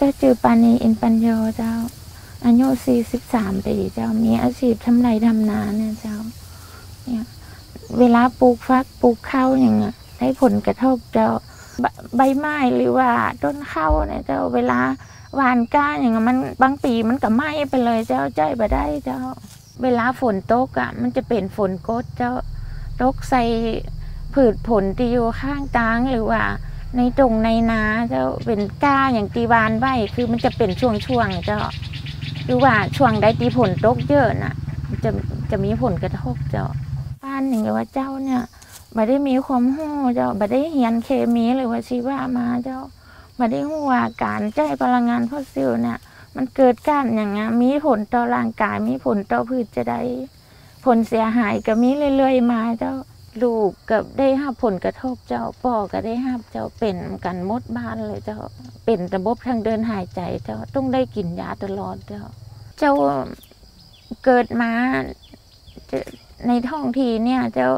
เจ้าจือปานีอินปัญโยเจ้า อายุ43ปีเจ้า มีอาชีพทำไรทำนาเนี่ยเจ้า เนี่ย เวลาปลูกฟักปลูกข้าวอย่างเงี้ยได้ผลกระทบเจ้าใบไม้หรือว่าต้นข้าวเนี่ยเจ้าเวลาหวานก้าอย่างเงี้ยมันบางปีมันก็ไหม้ไปเลยเจ้าใจบ่ได้เจ้า เวลาฝนตกอะ มันจะเป็นฝนกดเจ้าตกใส่ผืชผลที่อยู่ข้างตางหรือว่า ในตรงในนาเจ้าเป็นก้าอย่างตีวานไว้คือมันจะเป็นช่วงๆเจ้าหรือว่าช่วงใดตีผลตกเยอะน่ะ จะจะมีผลกระทบเจ้าบ้านอย่างว่าเจ้าเนี่ยไม่ได้มีความรู้เจ้าไม่ได้เรียนเคมีหรือว่าชีวะมาเจ้าไม่ได้รู้ว่าการใช้พลังงานฟอสซิลเนี่ย มันเกิดการอย่างเงี้ยมีผลต่อร่างกายมีผลต่อพืชจะได้ ผลเสียหายก็มีเรื่อยๆมาเจ้า ลูกกับได้รับผลกระทบเจ้าพ่อก็ได้รับเจ้าเป็นกันมดบ้านเลยเจ้าเป็นระบบทางเดินหายใจเจ้าต้องได้กินยาตลอดเจ้า เจ้าเกิดมาในท้องทีเนี่ยเจ้า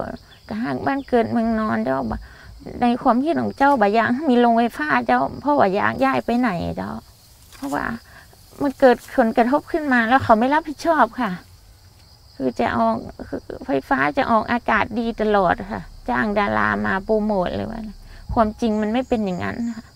กระหักบ้านเกิดเมืองนอนเจ้าในความคิดของเจ้าบ่อยากให้มีโรงไฟฟ้าเจ้าเพราะว่าอยากย้ายไปไหนเจ้า เพราะว่ามันเกิดผลกระทบขึ้นมาแล้วเขาไม่รับผิดชอบค่ะ คือจะออกคือไฟฟ้าจะออกอากาศดีตลอดค่ะ จ้างดารามาโปรโมทเลยว่า ความจริงมันไม่เป็นอย่างนั้นค่ะ